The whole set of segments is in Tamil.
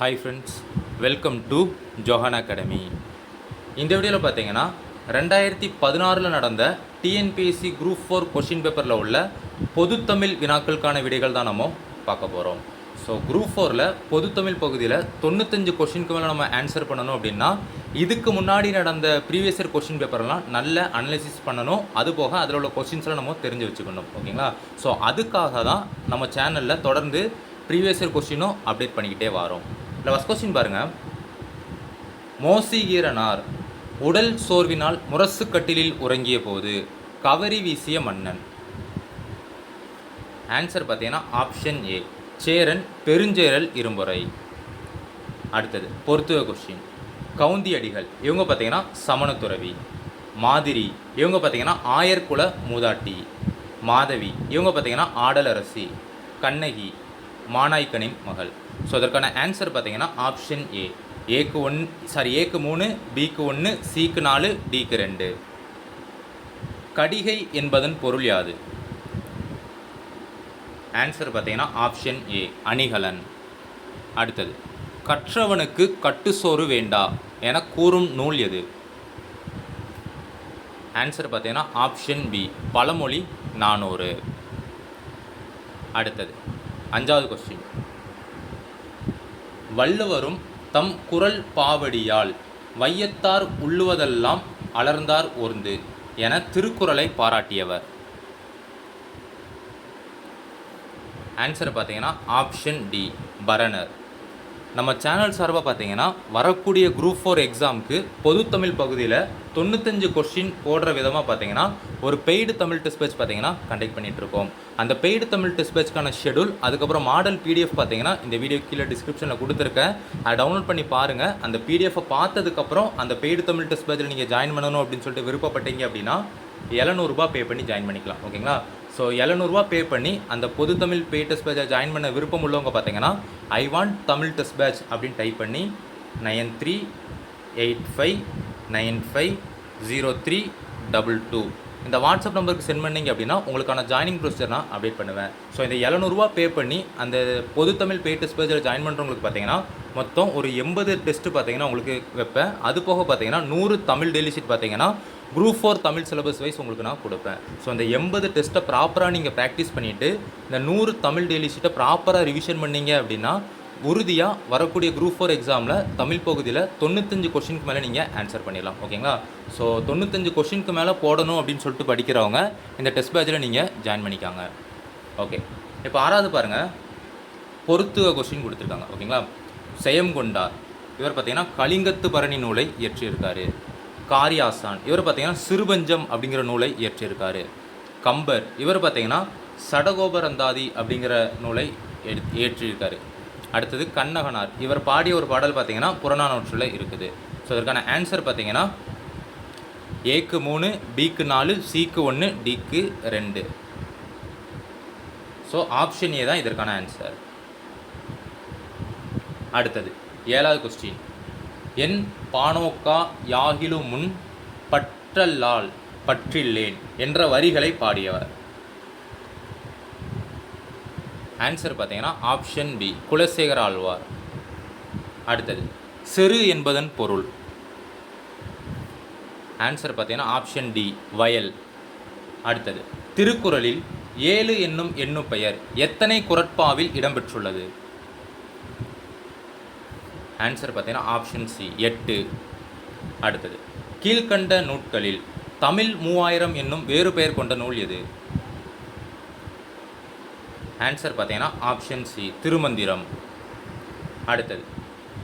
Hi friends welcome to Johan academy இந்த வீடியோவில் பார்த்தீங்கன்னா ரெண்டாயிரத்தி பதினாறில் நடந்த டிஎன்பிஎஸ்சி குரூப் ஃபோர் கொஷின் பேப்பரில் உள்ள பொதுத்தமிழ் வினாக்களுக்கான விடைகள் தான் நம்ம பார்க்க போகிறோம் ஸோ குரூப் ஃபோரில் பொதுத்தமிழ் பகுதியில் தொண்ணூத்தஞ்சு கொஷினுக்கு மேலே நம்ம ஆன்சர் பண்ணணும் அப்படின்னா இதுக்கு முன்னாடி நடந்த ப்ரீவியஸ் இயர் கொஷின் பேப்பர்லாம் நல்ல அனலிசிஸ் பண்ணணும். அது போக அதில் உள்ள கொஷின்ஸ்லாம் நம்ம தெரிஞ்சு வச்சுக்கணும். ஓகேங்களா? ஸோ அதுக்காக தான் நம்ம சேனலில் தொடர்ந்து ப்ரீவியஸ் இயர் கொஸ்டினும் அப்டேட் பண்ணிக்கிட்டே வரோம். இல்லை ஃபஸ்ட் கொஸ்டின் பாருங்கள் மோசிகீரனார் உடல் சோர்வினால் முரசு கட்டிலில் உறங்கிய போது கவரி வீசிய மன்னன். ஆன்சர் பார்த்தீங்கன்னா ஆப்ஷன் ஏ சேரன் பெருஞ்சேரல் இரும்புரை அடுத்தது பொருத்துவ கொஸ்டின் கவுந்தி அடிகள் இவங்க பார்த்தீங்கன்னா சமணத்துறவி. மாதிரி இவங்க பார்த்தீங்கன்னா ஆயர்குல மூதாட்டி. மாதவி இவங்க பார்த்தீங்கன்னா ஆடலரசி. கண்ணகி மானாய்க்கனின் மகள். ஸோ அதற்கான ஆன்சர் பார்த்தீங்கன்னா ஆப்ஷன் ஏ ஏக்கு ஒன் சாரி ஏக்கு மூணு பிக்கு ஒன்று சிக்கு நாலு டிக்கு ரெண்டு. கடிகை என்பதன் பொருள் யாது? ஆன்சர் பார்த்தீங்கன்னா ஆப்ஷன் ஏ அணிகலன். அடுத்தது கற்றவனுக்கு கட்டுசோறு வேண்டா என கூறும் நூல் எது? ஆன்சர் பார்த்தீங்கன்னா ஆப்ஷன் பி பழமொழி நானூறு. அடுத்தது அஞ்சாவது கொஸ்டின் வள்ளுவரும் தம் குரல் பாவடியால் வையத்தார் உள்ளுவதெல்லாம் அலர்ந்தார் ஓர்ந்து என திருக்குறளை பாராட்டியவர். ஆன்சர் பார்த்தீங்கன்னா ஆப்ஷன் டி பரணர். நம்ம சேனல் சார்பாக பார்த்தீங்கன்னா வரக்கூடிய குரூப் ஃபோர் எக்ஸாமுக்கு பொதுத்தமிழ் பகுதியில் தொண்ணூத்தஞ்சு கொஸ்டின் போடுற விதமாக பார்த்தீங்கன்னா ஒரு பெய்டு தமிழ் டெஸ்ட் பேட்ச் பார்த்தீங்கன்னா கண்டக்ட் பண்ணிகிட்ருக்கோம் அந்த பெய்டு தமிழ் டெஸ்ட் பேட்ச்க்கான ஷெடியூல் அதுக்கப்புறம் மாடல் பிடிஎஃப் பார்த்தீங்கன்னா இந்த வீடியோ கீழே டிஸ்கிரிப்ஷனில் கொடுத்துருக்கேன். அதை டவுன்லோட் பண்ணி பாருங்கள் அந்த பிடிஎஃபை பார்த்ததுக்கப்புறம் அந்த பெய்டு தமிழ் டெஸ்ட் பேட்சில் நீங்கள் ஜாயின் பண்ணணும் அப்படின்னு சொல்லிட்டு விருப்பப்பட்டீங்க அப்படின்னா எழுநூறுபா பே பண்ணி ஜாயின் பண்ணிக்கலாம். ஓகேங்களா? ஸோ எழுநூறுபா பே பண்ணி அந்த பொது தமிழ் பே டெஸ்ட் பேட்சை ஜாயின் பண்ண விருப்பம் உள்ளவங்க பார்த்தீங்கன்னா I want Tamil test batch அப்படின்னு டைப் பண்ணி nine three eight five nine five zero three double two இந்த வாட்ஸ்அப் நம்பருக்கு சென்ட் பண்ணீங்க அப்படின்னா உங்களுக்கான ஜாயினிங் ப்ரொசீஜர் நான் அப்டேட் பண்ணுவேன். ஸோ இந்த எழுநூறுவா பே பண்ணி அந்த பொது தமிழ் பே டெஸ்ட் பேஜில் ஜாயின் பண்ணுறவங்களுக்கு பார்த்தீங்கன்னா மொத்தம் ஒரு எண்பது டெஸ்ட்டு பார்த்தீங்கன்னா உங்களுக்கு வைப்பேன். அது போக பார்த்தீங்கன்னா நூறு தமிழ் டெய்லி ஷீட் பார்த்தீங்கன்னா group four Tamil syllabus wise உங்களுக்கு நான் கொடுப்பேன். ஸோ அந்த எண்பது டெஸ்ட்டை ப்ராப்பராக நீங்கள் ப்ராக்டிஸ் பண்ணிவிட்டு இந்த நூறு தமிழ் டெய்லி ஷீட்டை ப்ராப்பராக ரிவிஷன் பண்ணீங்க அப்படின்னா உறுதியாக வரக்கூடிய குரூப் ஃபோர் எக்ஸாமில் தமிழ் பகுதியில் தொண்ணூத்தஞ்சு கொஷினுக்கு மேலே நீங்கள் ஆன்சர் பண்ணிடலாம். ஓகேங்களா ஸோ தொண்ணூத்தஞ்சு கொஷினுக்கு மேலே போடணும் அப்படின்னு சொல்லிட்டு படிக்கிறவங்க இந்த டெஸ்ட் பேட்சில் நீங்கள் ஜாயின் பண்ணிக்காங்க. ஓகே இப்போ ஆறாவது பாருங்கள் பொருத்துவ கொஷின் கொடுத்துருக்காங்க. ஓகேங்களா செயம் கொண்டார். இவர் பார்த்தீங்கன்னா கலிங்கத்து பரணி நூலை இயற்றியிருக்காரு. காரியாசான். இவர் பார்த்தீங்கன்னா சிறுபஞ்சம் அப்படிங்கிற நூலை இயற்றியிருக்காரு கம்பர் இவர் பார்த்தீங்கன்னா சடகோபரந்தாதி அப்படிங்கிற நூலை எடு இயற்றியிருக்காரு அடுத்தது கண்ணகனார். இவர் பாடிய ஒரு பாடல் பார்த்தீங்கன்னா புறநானூற்றில் இருக்குது. ஸோ இதற்கான ஆன்சர் பார்த்தீங்கன்னா ஏக்கு மூணு பிக்கு நாலு சிக்கு ஒன்று டிக்கு ரெண்டு. ஸோ ஆப்ஷன் ஏ தான் இதற்கான ஆன்சர் அடுத்தது ஏழாவது கொஸ்டின் என் பானோக்கா யாகிலு முன் பற்றல்லால் பற்றில்லேன் என்ற வரிகளை பாடியவர். ஆன்சர் பார்த்தீங்கன்னா ஆப்ஷன் பி குலசேகர ஆழ்வார். அடுத்தது செரு என்பதன் பொருள். ஆன்சர் பார்த்தீங்கன்னா ஆப்ஷன் டி வயல். அடுத்தது திருக்குறளில் ஏழு என்னும் எண்ணும் பெயர் எத்தனை குரட்பாவில் இடம்பெற்றுள்ளது? ஆன்சர் பார்த்தீங்கன்னா ஆப்ஷன் சி எட்டு. அடுத்தது கீழ்கண்ட நூட்களில் தமிழ் மூவாயிரம் என்னும் வேறு பெயர் கொண்ட நூல் எது? ஆன்சர் பார்த்தீங்கன்னா ஆப்ஷன் சி திருமந்திரம். அடுத்தது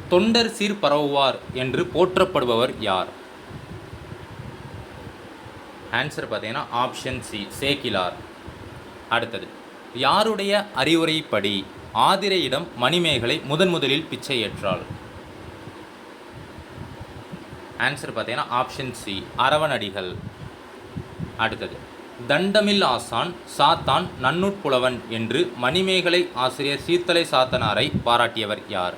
தொண்டர் சீர் பரவுவார் என்று போற்றப்படுபவர் யார்? ஆன்சர் பார்த்தீங்கன்னா ஆப்ஷன் சி சேக்கிலார். அடுத்தது யாருடைய அறிவுரைப்படி ஆதிரையிடம் மணிமேகலை முதன் முதலில் பிச்சை ஏற்றாள்? ஆன்சர் பார்த்தீங்கன்னா ஆப்ஷன் சி அரவணடிகள். அடுத்தது தண்டமில் ஆசான் சாத்தான் நன்னுட்புலவன் என்று மணிமேகலை ஆசிரியர் சீர்த்தலை சாத்தனாரை பாராட்டியவர் யார்?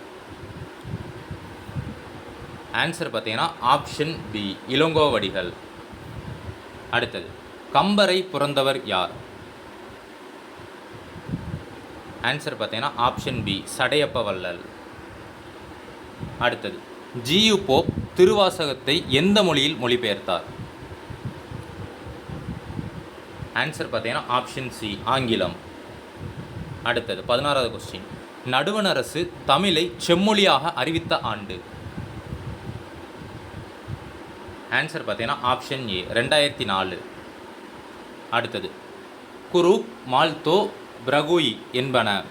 ஆன்சர் பார்த்தீங்கன்னா ஆப்ஷன் பி இளங்கோவடிகள். அடுத்தது கம்பரை பிறந்தவர் யார்? ஆன்சர் பார்த்தீங்கன்னா ஆப்ஷன் பி சடையப்ப வள்ளல். அடுத்தது ஜியு போப் திருவாசகத்தை எந்த மொழியில் மொழிபெயர்த்தார்? ஆன்சர் பார்த்தீங்கன்னா ஆப்ஷன் சி ஆங்கிலம். அடுத்தது பதினாறாவது கொஸ்டின் நடுவண் அரசு தமிழை செம்மொழியாக அறிவித்த ஆண்டு. ஆன்சர் பார்த்தீங்கன்னா ஆப்ஷன் ஏ ரெண்டாயிரத்தி நாலு. அடுத்தது குரு மால்தோ பிரகுயி என்பன.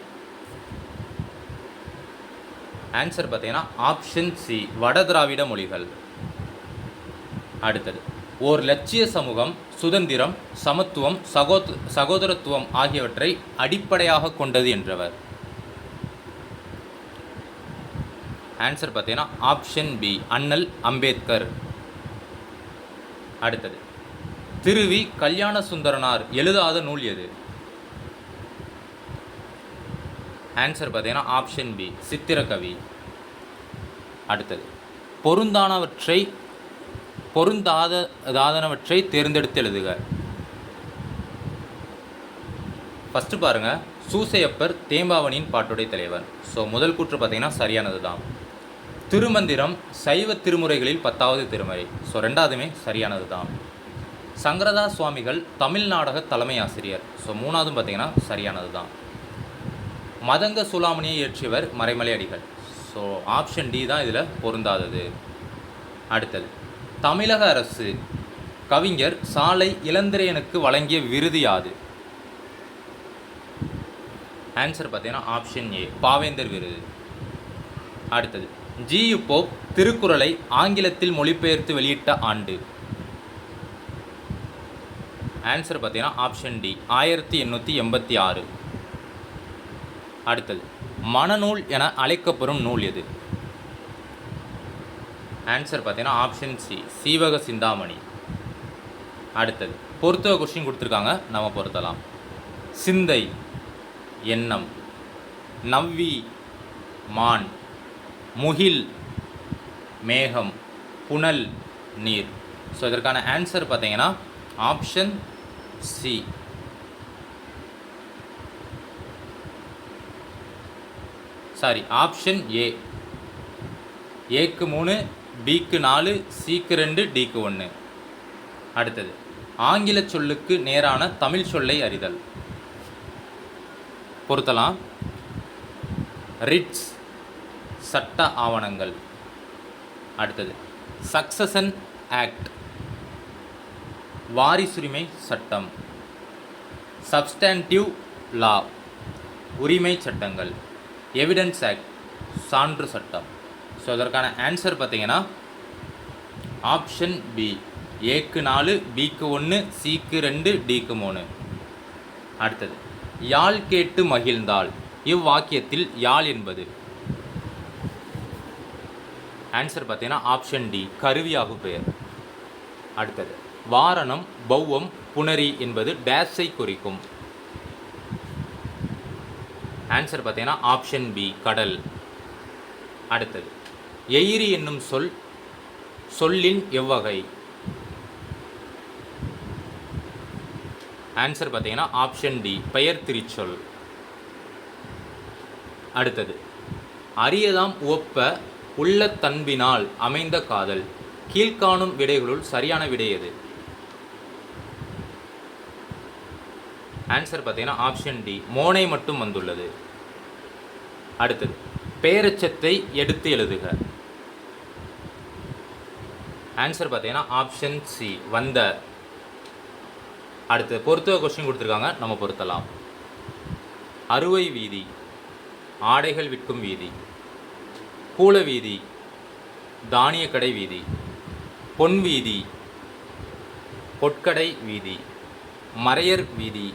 ஆன்சர் பார்த்தீங்கன்னா ஆப்ஷன் சி வட திராவிட மொழிகள். அடுத்தது ஓர் லட்சிய சமூகம் சுதந்திரம் சமத்துவம் சகோத் சகோதரத்துவம் ஆகியவற்றை அடிப்படையாக கொண்டது என்றவர். ஆன்சர் பார்த்தீங்கன்னா ஆப்ஷன் பி அண்ணல் அம்பேத்கர். அடுத்தது திருவி கல்யாண சுந்தரனார் எழுதாத நூல் எது? ஆன்சர் பார்த்தீங்கன்னா ஆப்ஷன் பி சித்திரக்கவி அடுத்தது பொருந்தானவற்றை பொருந்தாத தாதனவற்றை தேர்ந்தெடுத்து எழுதுக. ஃபஸ்ட்டு பாருங்கள் சூசையப்பர் தேம்பாவணியின் பாட்டுடைய தலைவர். ஸோ முதல் கூற்று பார்த்திங்கன்னா சரியானது தான். திருமந்திரம் சைவ திருமுறைகளில் பத்தாவது திருமுறை. ஸோ ரெண்டாவதுமே சரியானது தான். சங்கரதா சுவாமிகள் தமிழ் நாடக தலைமை ஆசிரியர். ஸோ மூணாவதும் பார்த்திங்கன்னா சரியானது தான். மதங்க சுலாமணியை இயற்றியவர் Maraimalai Adigal so option D தான் இதில் பொருந்தாதது. அடுத்தது தமிழக அரசு கவிஞர் சாலை இளந்திரையனுக்கு வழங்கிய விருது யாது? ஆன்சர் பார்த்தீங்கன்னா ஆப்ஷன் ஏ பாவேந்தர் விருது. அடுத்தது ஜி யு போப் திருக்குறளை ஆங்கிலத்தில் மொழிபெயர்த்து வெளியிட்ட ஆண்டு? ஆன்சர் பார்த்தீங்கன்னா ஆப்ஷன் டி ஆயிரத்தி எண்ணூற்றி எண்பத்தி ஆறு. அடுத்தது. மனநூல் என அழைக்கப்படும் நூல் எது? ஆன்சர் பார்த்தீங்கன்னா ஆப்ஷன் சி சீவக சிந்தாமணி. அடுத்தது. பொறுத்துவ கொஸ்டின் கொடுத்துருக்காங்க. நம்ம பொருத்தலாம். சிந்தை எண்ணம் நவ்வி மான் முகில் மேகம் புனல் நீர். ஸோ இதற்கான ஆன்சர் பார்த்தீங்கன்னா option C sorry option A ஏக்கு மூணு பிக்கு நாலு சிக்கு ரெண்டு டிக்கு ஒன்று அடுத்தது ஆங்கில சொல்லுக்கு நேரான தமிழ் சொல்லை அறிதல். பொருத்தலாம். ரிட்ஸ் சட்ட ஆவணங்கள். அடுத்தது சக்சசன் ஆக்ட் வாரிசுரிமை சட்டம். சப்ஸ்டான்டிவ் லா உரிமை சட்டங்கள். எவிடன்ஸ் ஆக்ட் சான்று சட்டம். ஸோ அதற்கான ஆன்சர் பார்த்தீங்கன்னா ஆப்ஷன் பி ஏக்கு நாலு பிக்கு ஒன்று சிக்கு ரெண்டு டிக்கு மூணு. அடுத்தது யாழ் கேட்டு மகிழ்ந்தாள். இவ்வாக்கியத்தில் யாழ் என்பது? ஆன்சர் பார்த்தீங்கன்னா ஆப்ஷன் டி கருவியாகு பெயர். அடுத்தது வாரணம் பௌவம் புனரி என்பது டேஷை குறிக்கும். ஆன்சர் பார்த்தீங்கன்னா ஆப்ஷன் பி கடல். அடுத்தது எயிரி என்னும் சொல் சொல்லின் எவ்வகை. ஆன்சர் பார்த்தீங்கன்னா ஆப்ஷன் டி பெயர் திரிச்சொல். அடுத்தது அரியதாம் உவப்ப உள்ள தன்பினால் அமைந்த காதல். கீழ்காணும் விடைகளுள் சரியான விடை எது? ஆன்சர் பார்த்தீங்கன்னா ஆப்ஷன் டி மோனை மட்டும் வந்துள்ளது. அடுத்தது பேரச்சத்தை எடுத்து எழுதுக. ஆன்சர் பார்த்தீங்கன்னா ஆப்ஷன் சி வந்த. அடுத்து பொறுத்துவ கொஸ்டின் கொடுத்துருக்காங்க நம்ம பொருத்தலாம். அறுவை வீதி ஆடைகள் விற்கும் வீதி கூல வீதி தானியக்கடை வீதி பொன் வீதி பொற்கடை வீதி மறையர் வீதி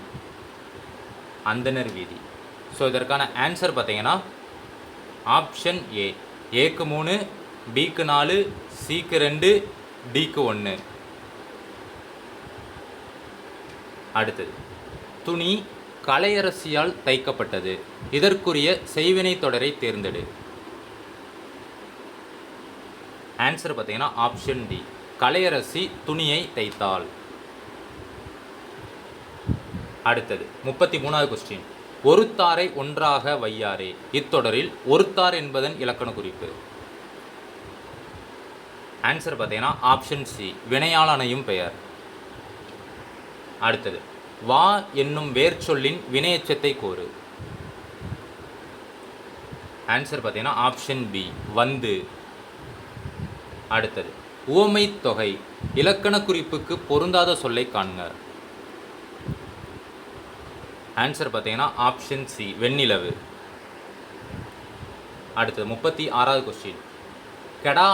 அந்தனர் வீதி. ஸோ இதற்கான ஆன்சர் பார்த்தீங்கன்னா ஆப்ஷன் ஏ ஏக்கு மூணு பிக்கு நாலு சிக்கு ரெண்டு டிக்கு ஒன்று அடுத்தது. துணி கலையரசியால் தைக்கப்பட்டது. இதற்குரிய செய்வினை தொடரை தேர்ந்தெடு. ஆன்சர் பார்த்தீங்கன்னா ஆப்ஷன் டி கலையரசி துணியை தைத்தாள். அடுத்தது முப்பத்தி மூணாவது கொஸ்டின் ஒருத்தாரை ஒன்றாக வையாரே. இத்தொடரில் ஒருத்தார் என்பதன் இலக்கண குறிப்பு. ஆன்சர் பார்த்தீங்கன்னா ஆப்ஷன் சி வினையாளனையும் பெயர். அடுத்தது வா என்னும் வேர்ச்சொல்லின் வினையச்சத்தை கோரு. ஆன்சர் பார்த்தீங்கன்னா ஆப்ஷன் பி வந்து. அடுத்தது உவமை தொகை இலக்கண குறிப்புக்கு பொருந்தாத சொல்லை காண்க. ஆன்சர் பார்த்தீங்கன்னா ஆப்ஷன் சி வெண்ணிலவு. அடுத்தது முப்பத்தி ஆறாவது கொஸ்டின் கெடா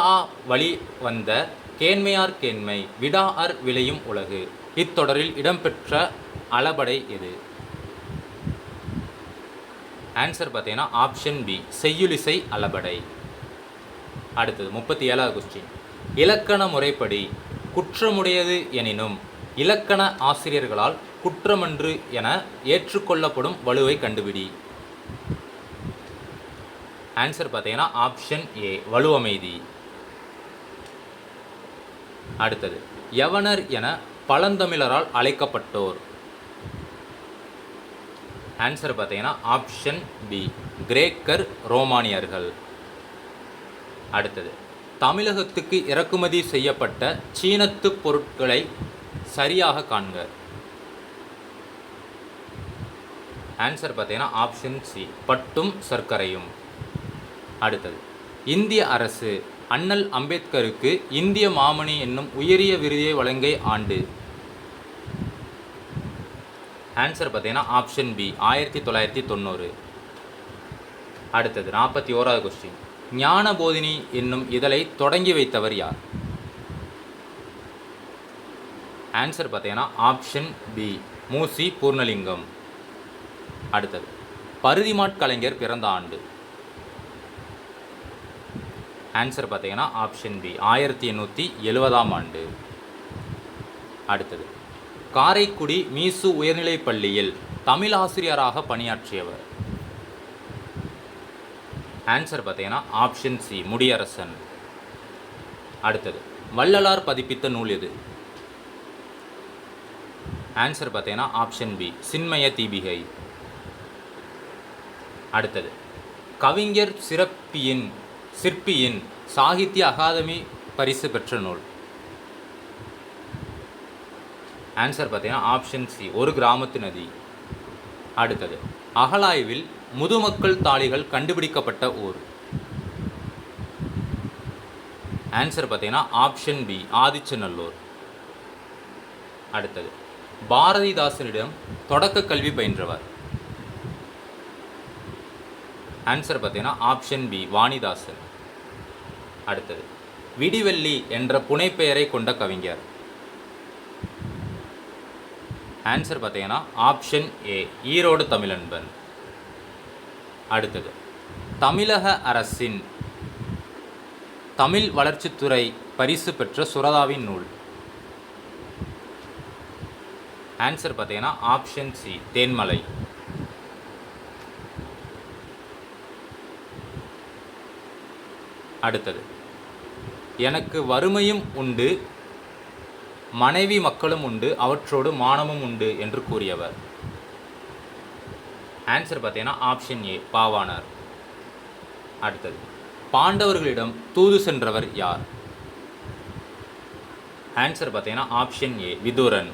வழி வந்த கேண்மையார் கேண்மை விடா அர் விளையும் உலகு. இத்தொடரில் இடம்பெற்ற அளபடை எது? ஆன்சர் பார்த்தீங்கன்னா ஆப்ஷன் பி செய்யுளிசை அளபடை. அடுத்தது முப்பத்தி ஏழாவது கொஸ்டின் இலக்கண முறைப்படி குற்றமுடையது எனினும் இலக்கண ஆசிரியர்களால் குற்றமன்று என ஏற்றுக்கொள்ளப்படும் வலுவை கண்டுபிடி. ஆன்சர் பார்த்தீங்கன்னா ஆப்ஷன் ஏ வலுவமைதி அடுத்தது யவனர் என பழந்தமிழரால் அழைக்கப்பட்டோர். ஆன்சர் பார்த்தீங்கன்னா ஆப்ஷன் பி கிரேக்கர் ரோமானியர்கள். அடுத்தது தமிழகத்துக்கு இறக்குமதி செய்யப்பட்ட சீனத்து பொருட்களை சரியாக காண்க. ஆன்சர் பார்த்தீங்கன்னா ஆப்ஷன் சி பட்டும் சர்க்கரையும். அடுத்தது இந்திய அரசு அண்ணல் அம்பேத்கருக்கு இந்திய மாமணி என்னும் உயரிய விருதை வழங்கிய ஆண்டு. ஆன்சர் பார்த்தீங்கன்னா ஆப்ஷன் பி ஆயிரத்தி தொள்ளாயிரத்தி தொண்ணூறு. அடுத்தது நாற்பத்தி ஓராவது கொஸ்டின் ஞான போதினி என்னும் இதழை தொடங்கி வைத்தவர் யார்? ஆன்சர் பார்த்தீங்கன்னா ஆப்ஷன் பி மூசி பூர்ணலிங்கம். அடுத்தது. பருதிமாட்கலைஞர் பிறந்த ஆண்டு. ஆன்சர் பார்த்தீங்கன்னா ஆப்ஷன் பி ஆயிரத்தி எண்ணூற்றி எழுபதாம் ஆண்டு. அடுத்தது. காரைக்குடி மீசு உயர்நிலைப் பள்ளியில் தமிழ் ஆசிரியராக பணியாற்றியவர். ஆன்சர் பார்த்தீங்கன்னா ஆப்ஷன் சி முடியரசன். அடுத்தது. வள்ளலார் பதிப்பித்த நூல் எது? ஆன்சர் பார்த்தீங்கன்னா ஆப்ஷன் பி சின்மய தீபிகை. அடுத்தது. கவிஞர் சிறப்பியின் சிற்பியின் சாகித்ய அகாதமி பரிசு பெற்ற நூல். ஆன்சர் பார்த்தீங்கன்னா ஆப்ஷன் சி ஒரு கிராமத்து நதி. அடுத்தது அகலாய்வில் முதுமக்கள் தாளிகள் கண்டுபிடிக்கப்பட்ட ஊர். ஆன்சர் பார்த்தீங்கன்னா ஆப்ஷன் பி ஆதிச்சநல்லூர். அடுத்தது பாரதிதாசனிடம் தொடக்க கல்வி பயின்றவர். ஆன்சர் பார்த்தீங்கன்னா ஆப்ஷன் பி வாணிதாசன். அடுத்தது விடிவெள்ளி என்ற புனைப்பெயரை கொண்ட கவிஞர். ஆன்சர் பார்த்தீங்கன்னா ஆப்ஷன் ஏ ஈரோடு தமிழன்பன். அடுத்தது தமிழக அரசின் தமிழ் வளர்ச்சித்துறை பரிசு பெற்ற சுரதாவின் நூல். ஆன்சர் பார்த்தீங்கன்னா ஆப்ஷன் சி தேன்மலை. அடுத்தது. எனக்கு வறுமையும் உண்டு மனைவி மக்களும் உண்டு அவற்றோடு மானமும் உண்டு என்று கூறியவர். ஆன்சர் பார்த்தீங்கன்னா ஆப்ஷன் ஏ பாவானார் அடுத்தது பாண்டவர்களிடம் தூது சென்றவர் யார்? ஆன்சர் பார்த்தீங்கன்னா ஆப்ஷன் ஏ விதுரன்.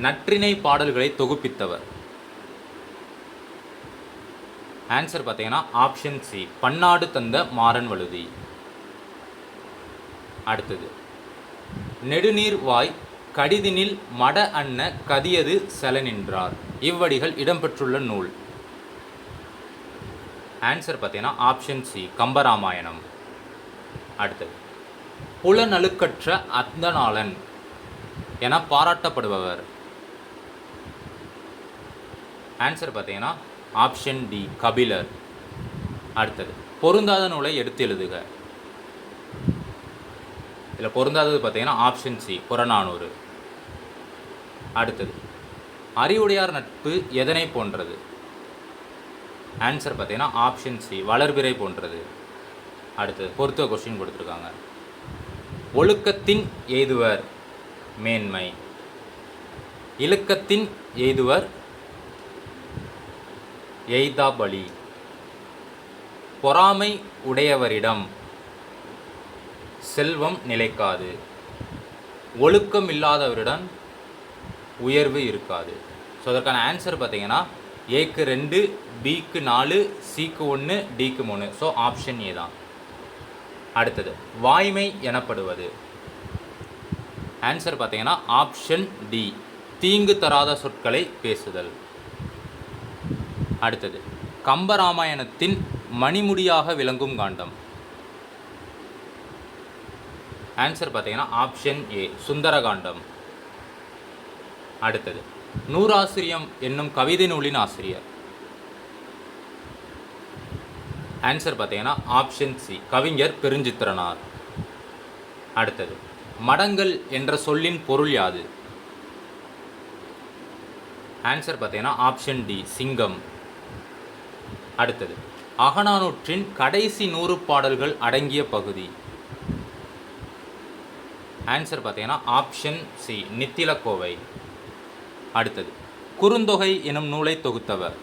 நற்றிணை பாடல்களை தொகுப்பித்தவர். ஆன்சர் பார்த்தீங்கன்னா ஆப்ஷன் சி பன்னாடு தந்த மாறன் வழுதி. அடுத்தது. நெடுநீர் வாய் கடிதினில் மட அன்ன கதியது செல நின்றார். இவ்வடிகள் இடம்பெற்றுள்ள நூல். ஆன்சர் பார்த்தீங்கன்னா ஆப்ஷன் சி கம்பராமாயணம். அடுத்தது. புலநலுக்கற்ற அந்தநாளன் என பாராட்டப்படுபவர். ஆன்சர் பார்த்தீங்கன்னா ஆப்ஷன் டி கபிலர். அடுத்தது பொருந்தாத நூலை எடுத்து எழுதுக. இதில் பொருந்தாதது பார்த்தீங்கன்னா ஆப்ஷன் சி புறநானூறு. அடுத்தது அறிவுடையார் நட்பு எதனை போன்றது? ஆன்சர் பார்த்தீங்கன்னா ஆப்ஷன் சி வளர்பிறை போன்றது. அடுத்தது பொறுத்த கொஸ்டின் கொடுத்துருக்காங்க. ஒழுக்கத்தின் எய்துவர் மேன்மை. இழுக்கத்தின் எய்துவர் எய்தாபலி. பொறாமை உடையவரிடம் செல்வம் நிலைக்காது. ஒழுக்கம் இல்லாதவரிடம் உயர்வு இருக்காது. ஸோ அதற்கான ஆன்சர் பார்த்தீங்கன்னா ஏக்கு ரெண்டு பிக்கு நாலு சிக்கு ஒன்று டிக்கு மூணு. ஸோ ஆப்ஷன் ஏ தான். அடுத்தது வாய்மை எனப்படுவது. ஆன்சர் பார்த்தீங்கன்னா ஆப்ஷன் டி தீங்கு தராத சொற்களை பேசுதல். அடுத்தது கம்பராமாயணத்தின் மணிமுடியாக விளங்கும் காண்டம். ஆன்சர் பார்த்தீங்கன்னா ஆப்ஷன் ஏ சுந்தரகாண்டம். அடுத்தது நூறாசிரியம் என்னும் கவிதை நூலின் ஆசிரியர். ஆன்சர் பார்த்தீங்கன்னா ஆப்ஷன் சி கவிஞர் பெருஞ்சித்திரனார். அடுத்தது மடங்கள் என்ற சொல்லின் பொருள் யாது? ஆன்சர் பார்த்தீங்கன்னா ஆப்ஷன் டி சிங்கம். அடுத்தது. அகநானூற்றின் கடைசி நூறு பாடல்கள் அடங்கிய பகுதி. ஆன்சர் பார்த்தீங்கன்னா ஆப்ஷன் சி நித்திலக்கோவை. அடுத்தது குறுந்தொகை எனும் நூலை தொகுத்தவர்.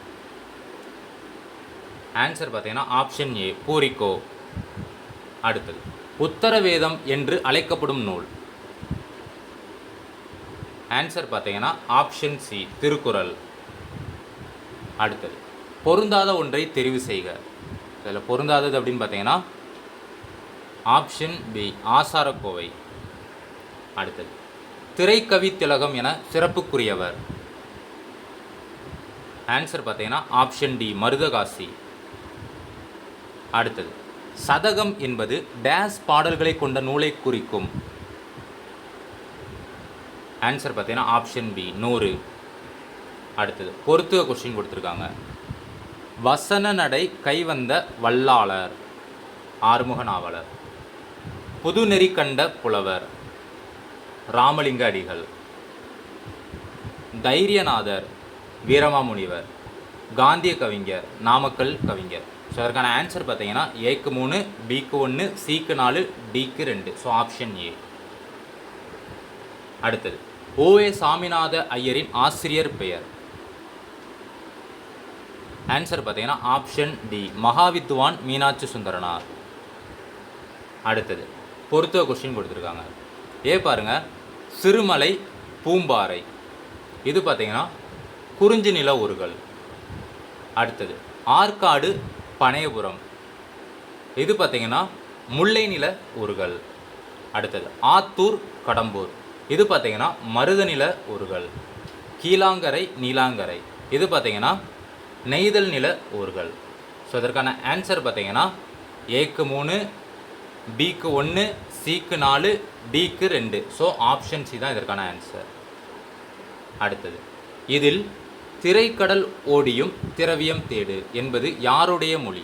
ஆன்சர் பார்த்தீங்கன்னா ஆப்ஷன் ஏ பூரிக்கோ. அடுத்தது உத்தரவேதம் என்று அழைக்கப்படும் நூல். ஆன்சர் பார்த்தீங்கன்னா ஆப்ஷன் சி திருக்குறள். அடுத்தது பொருந்தாத ஒன்றை தெரிவு செய்க. இதில் பொருந்தாதது அப்படின்னு பார்த்தீங்கன்னா ஆப்ஷன் பி ஆசாரக்கோவை. அடுத்தது திரைக்கவி திலகம் என சிறப்புக்குரியவர். ஆன்சர் பார்த்தீங்கன்னா ஆப்ஷன் டி மருதகாசி. அடுத்தது சதகம் என்பது டேஸ் பாடல்களை கொண்ட நூலை குறிக்கும். ஆன்சர் பார்த்தீங்கன்னா ஆப்ஷன் பி நூறு. அடுத்தது பொறுத்துக கொஸ்டின் கொடுத்துருக்காங்க. வசன நடை கைவந்த வல்லாளர் ஆறுமுக நாவலர் புதுநெறி கண்ட புலவர் ராமலிங்க அடிகள். தைரியநாதர் வீரமாமுனிவர் காந்திய கவிஞர் நாமக்கல் கவிஞர். ஸோ அதற்கான ஆன்சர் பார்த்தீங்கன்னா ஏக்கு மூணு பிக்கு ஒன்று சிக்கு நாலு டிக்கு ரெண்டு. ஸோ ஆப்ஷன் ஏ அடுத்தது. ஓ ஏ சாமிநாத ஐயரின் ஆசிரியர் பெயர். ஆன்சர் பார்த்தீங்கன்னா ஆப்ஷன் டி மகாவித்வான் மீனாட்சி சுந்தரனார். அடுத்தது பொறுத்த கொஸ்டின் கொடுத்துருக்காங்க. ஏ பாருங்க சிறுமலை பூம்பாறை. இது பார்த்தீங்கன்னா குறிஞ்சி நில ஊர்கள். அடுத்தது ஆற்காடு பனையபுரம். இது பார்த்தீங்கன்னா முல்லை நில ஊர்கள். அடுத்தது ஆத்தூர் கடம்பூர். இது பார்த்தீங்கன்னா மருதநில ஊர்கள். கீழாங்கரை நீலாங்கரை. இது பார்த்தீங்கன்னா நெய்தல் நில ஊர்கள். ஸோ இதற்கான ஆன்சர் பார்த்தீங்கன்னா ஏக்கு மூணு பிக்கு ஒன்று சிக்கு நாலு டிக்கு ரெண்டு. ஸோ ஆப்ஷன் சி தான் இதற்கான ஆன்சர் அடுத்தது இதில் திரைக்கடல் ஓடியும் திரவியம் தேடு என்பது யாருடைய மொழி?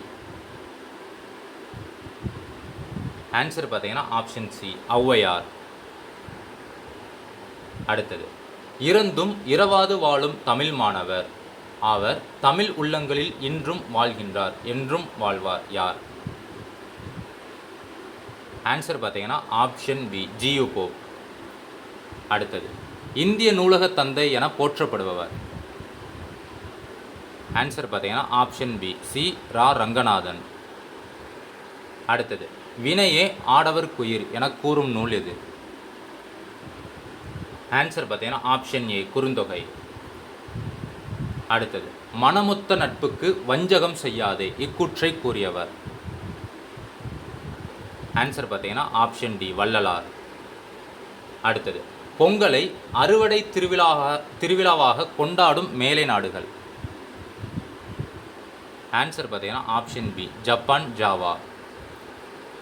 ஆன்சர் பார்த்தீங்கன்னா ஆப்ஷன் சி ஔவையார். அடுத்தது இறந்தும் இரவாது வாழும் தமிழ் மாணவர். அவர் தமிழ் உள்ளங்களில் இன்றும் வாழ்கின்றார் என்றும் வாழ்வார். யார்? ஆன்சர் பார்த்தீங்கன்னா ஆப்ஷன் பி ஜியு போப் அடுத்தது இந்திய நூலக தந்தை என போற்றப்படுபவர். ஆன்சர் பார்த்தீங்கன்னா ஆப்ஷன் பி சி ரா ரங்கநாதன். அடுத்தது வினையே ஆடவர் குயிர் என கூறும் நூல் எது? ஆன்சர் பார்த்தீங்கன்னா ஆப்ஷன் ஏ குறுந்தொகை. அடுத்தது மனமொத்த நட்புக்கு வஞ்சகம் செய்யாதே இக்கூற்றை கூறியவர். ஆன்சர் பார்த்தீங்கன்னா ஆப்ஷன் டி வள்ளலார். அடுத்தது பொங்கலை அறுவடை திருவிழாவாக திருவிழாவாக கொண்டாடும் மேலை நாடுகள். ஆன்சர் பார்த்தீங்கன்னா ஆப்ஷன் பி ஜப்பான் ஜாவா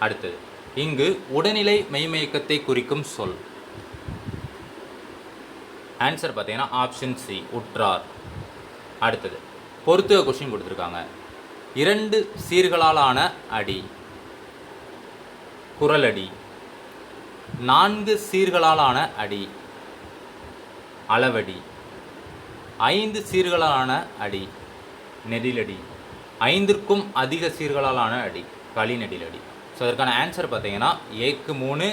அடுத்தது இங்கு உடல்நிலை மெய்மயக்கத்தை குறிக்கும் சொல். ஆன்சர் பார்த்தீங்கன்னா ஆப்ஷன் சி உற்றார். அடுத்தது. பொறுத்துக கொஸ்டின் கொடுத்துருக்காங்க. இரண்டு சீர்களாலான அடி. குரலடி. நான்கு சீர்களாலான அடி. அளவடி. ஐந்து சீர்களாலான அடி. நெடிலடி. ஐந்திற்கும் அதிக சீர்களாலான அடி. களி நெடிலடி. ஸோ அதற்கான ஆன்சர் பார்த்தீங்கன்னா ஏக்கு மூணு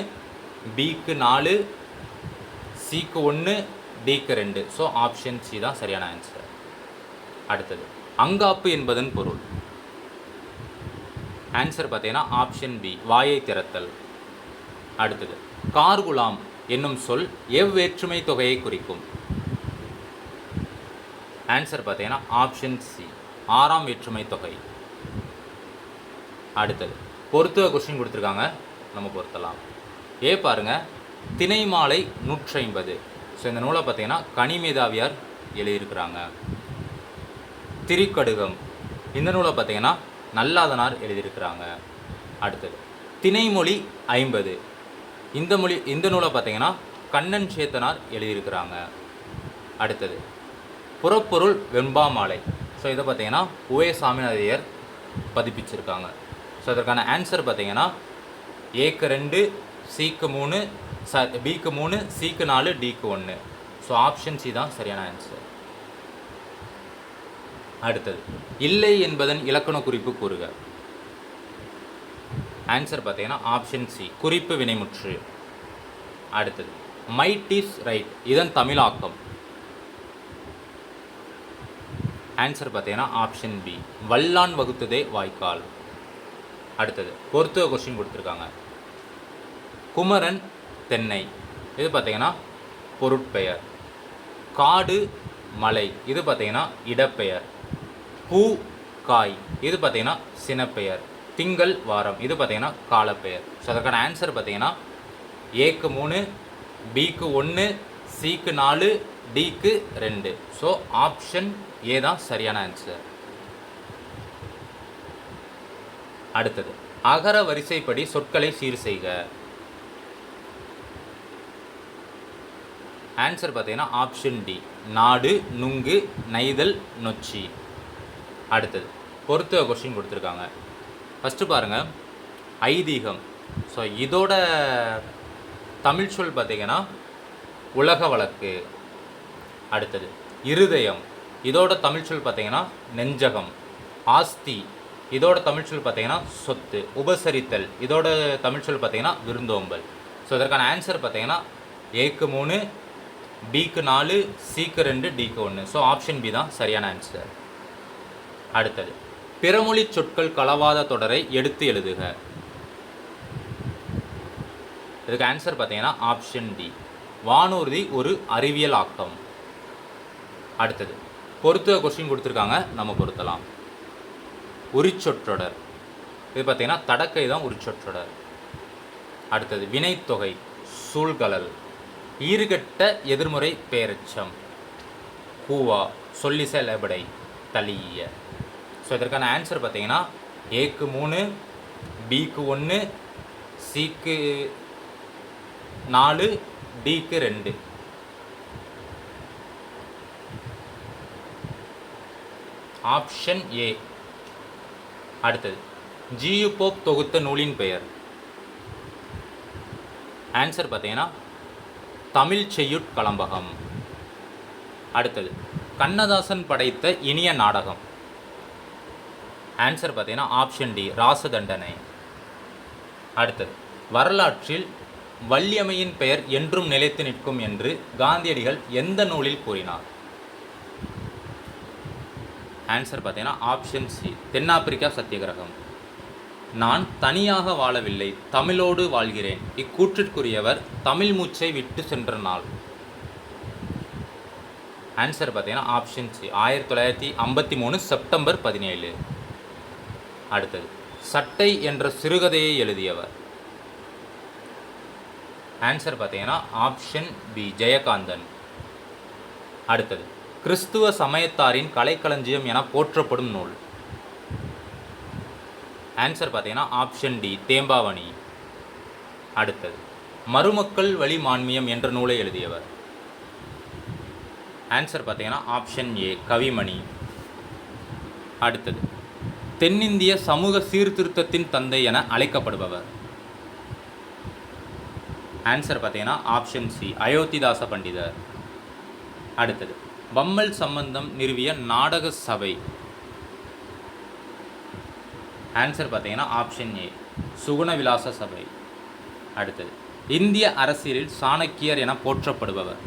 பிக்கு நாலு சிக்கு ஒன்று டிக்கு ரெண்டு. ஸோ ஆப்ஷன் சி தான் சரியான ஆன்சர் அடுத்தது. அங்காப்பு என்பதன் பொருள். ஆன்சர் பார்த்தீங்கன்னா ஆப்ஷன் பி வாயை திறத்தல். அடுத்தது கார்குலாம் என்னும் சொல் எவ்வேற்றுமை தொகையை குறிக்கும். ஆன்சர் பார்த்தீங்கன்னா ஆப்ஷன் சி ஆறாம் வேற்றுமை தொகை. அடுத்தது பொறுத்துவ கொஸ்டின் கொடுத்துருக்காங்க நம்ம பொருத்தலாம். ஏ பாருங்க தினை மாலை நூற்றி ஐம்பது ஸோ இந்த நூலை பார்த்தீங்கன்னா கனிமேதாவியார் எழுதியிருக்கிறாங்க. திரிக்கடுகம். இந்த நூலை பார்த்தீங்கன்னா நல்லாதனார் எழுதியிருக்கிறாங்க. அடுத்தது திணைமொழி ஐம்பது. இந்த மொழி இந்த நூலை பார்த்தீங்கன்னா கண்ணன் சேத்தனார் எழுதியிருக்கிறாங்க. அடுத்தது புறப்பொருள் வெண்பாமாலை. ஸோ இதை பார்த்தீங்கன்னா உவே சாமிநாதையர் பதிப்பிச்சிருக்காங்க. ஸோ அதற்கான ஆன்சர் பார்த்தீங்கன்னா ஏக்கு ரெண்டு சிக்கு மூணு ச பிக்கு மூணு சிக்கு நாலு டிக்கு ஒன்று ஸோ ஆப்ஷன் சி தான் சரியான ஆன்சர் அடுத்தது. இல்லை என்பதன் இலக்கண குறிப்பு கூறுக. ஆன்சர் பார்த்தீங்கன்னா ஆப்ஷன் சி குறிப்பு வினைமுற்று. அடுத்தது. மைட் இஸ் ரைட் இதன் தமிழாக்கம். ஆன்சர் பார்த்தீங்கன்னா ஆப்ஷன் பி வல்லான் வகுத்ததே வாய்க்கால். அடுத்தது பொறுத்துவ கொஸ்டின் கொடுத்துருக்காங்க. குமரன் தென்னை இது பார்த்தீங்கன்னா பொருட்பெயர். காடு மலை இது பார்த்தீங்கன்னா இடப்பெயர். பூ காய். இது பார்த்தீங்கன்னா சினப்பெயர். திங்கள் வாரம். இது பார்த்தீங்கன்னா காலப்பெயர். ஸோ அதற்கான ஆன்சர் பார்த்தீங்கன்னா ஏக்கு மூணு பிக்கு ஒன்று சிக்கு நாலு டிக்கு ரெண்டு. ஸோ ஆப்ஷன் ஏ தான் சரியான ஆன்சர் அடுத்தது. அகர வரிசைப்படி சொற்களை சீர் செய்க. ஆன்சர் பார்த்தீங்கன்னா ஆப்ஷன் டி நாடு நுங்கு நைதல் நொச்சி. அடுத்தது. பொறுத்த கொஸ்டின் கொடுத்துருக்காங்க. ஃபஸ்ட்டு பாருங்கள் ஐதீகம். ஸோ இதோட தமிழ் சொல் பார்த்தீங்கன்னா உலக வழக்கு. அடுத்தது இருதயம். இதோட தமிழ் சொல் பார்த்தீங்கன்னா நெஞ்சகம். ஆஸ்தி. இதோட தமிழ் சொல் பார்த்தீங்கன்னா சொத்து. உபசரித்தல். இதோட தமிழ் சொல் பார்த்தீங்கன்னா விருந்தோம்பல். ஸோ இதற்கான ஆன்சர் பார்த்தீங்கன்னா ஏக்கு மூணு பிக்கு நாலு சிக்கு ரெண்டு டிக்கு ஒன்று ஸோ ஆப்ஷன் பி தான் சரியான ஆன்சர் அடுத்தது. பிறமொழி சொற்கள் கலவாத தொடரை எடுத்து எழுதுக. இதுக்கு ஆன்சர் பார்த்தீங்கன்னா ஆப்ஷன் டி வானூர்தி ஒரு அறிவியல் ஆக்கம். அடுத்தது. பொறுத்த கொஸ்டின் கொடுத்துருக்காங்க நம்ம பொருத்தலாம். உரிச்சொற்றொடர். இது பார்த்தீங்கன்னா தடக்கை தான் உரிச்சொற்றொடர். அடுத்தது வினைத்தொகை சூழ்கலல். ஈறுகட்ட எதிர்முறை பேரச்சம். கூவா சொல்லி செலபடை தலிய. ஸோ இதற்கான ஆன்சர் பார்த்தீங்கன்னா ஏக்கு மூணு பிக்கு ஒன்று சிக்கு நாலு டிக்கு ரெண்டு. ஆப்ஷன் ஏ அடுத்தது. ஜியு போப் தொகுத்த நூலின் பெயர். ஆன்சர் பார்த்தீங்கன்னா தமிழ் செய்யுட் கலம்பகம் அடுத்தது. கண்ணதாசன் படைத்த இனிய நாடகம். ஆன்சர் பார்த்தீங்கன்னா ஆப்ஷன் டி ராசதண்டனை. அடுத்தது வரலாற்றில் வள்ளியம்மையின் பெயர் என்றும் நிலைத்து நிற்கும் என்று காந்தியடிகள் எந்த நூலில் கூறினார்? ஆன்சர் பார்த்தீங்கன்னா ஆப்ஷன் சி தென்னாப்பிரிக்கா சத்தியகிரகம். நான் தனியாக வாழவில்லை தமிழோடு வாழ்கிறேன். இக்கூற்றிற்குரியவர் தமிழ் மூச்சை விட்டு சென்ற நாள். ஆன்சர் பார்த்தீங்கன்னா ஆப்ஷன் சி ஆயிரத்தி தொள்ளாயிரத்தி ஐம்பத்தி மூணு செப்டம்பர் பதினேழு. அடுத்தது. சட்டை என்ற சிறுகதையை எழுதியவர். ஆன்சர் பார்த்தீங்கன்னா ஆப்ஷன் பி ஜெயகாந்தன். அடுத்தது. கிறிஸ்துவ சமயத்தாரின் கலைக்களஞ்சியம் என போற்றப்படும் நூல். ஆன்சர் பார்த்தீங்கன்னா ஆப்ஷன் டி தேம்பாவணி. அடுத்தது. மருமக்கள் வழி மான்மியம் என்ற நூலை எழுதியவர். ஆன்சர் பார்த்தீங்கன்னா ஆப்ஷன் ஏ கவிமணி. அடுத்தது. தென்னிந்திய சமூக சீர்திருத்தத்தின் தந்தை என அழைக்கப்படுபவர். ஆன்சர் பார்த்தீங்கன்னா ஆப்ஷன் சி அயோத்திதாச பண்டிதர். அடுத்தது பம்மல் சம்பந்தம் நிறுவிய நாடக சபை. ஆன்சர் பார்த்தீங்கன்னா ஆப்ஷன் ஏ சுகுண விலாச சபை. அடுத்தது இந்திய அரசியலில் சாணக்கியர் என போற்றப்படுபவர்.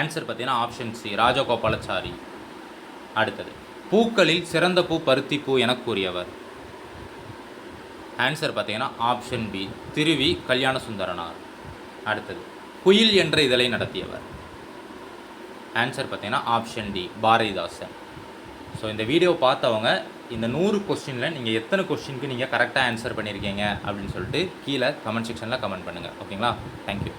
ஆன்சர் பார்த்தீங்கன்னா ஆப்ஷன் சி ராஜகோபாலாச்சாரி. அடுத்தது பூக்களில் சிறந்த பூ பருத்தி பூ என கூறியவர். ஆன்சர் பார்த்தீங்கன்னா ஆப்ஷன் பி திருவி கல்யாண சுந்தரனார். அடுத்தது குயில் என்ற இதழை நடத்தியவர். ஆன்சர் பார்த்தீங்கன்னா ஆப்ஷன் டி பாரதிதாசன். ஸோ இந்த வீடியோ பார்த்தவங்க இந்த நூறு கொஸ்டினில் நீங்கள் எத்தனை கொஸ்டினுக்கு நீங்கள் கரெக்டாக ஆன்சர் பண்ணியிருக்கீங்க அப்படின்னு சொல்லிட்டு கீழே கமெண்ட் செக்ஷனில் கமெண்ட் பண்ணுங்கள் ஓகேங்களா தேங்க்யூ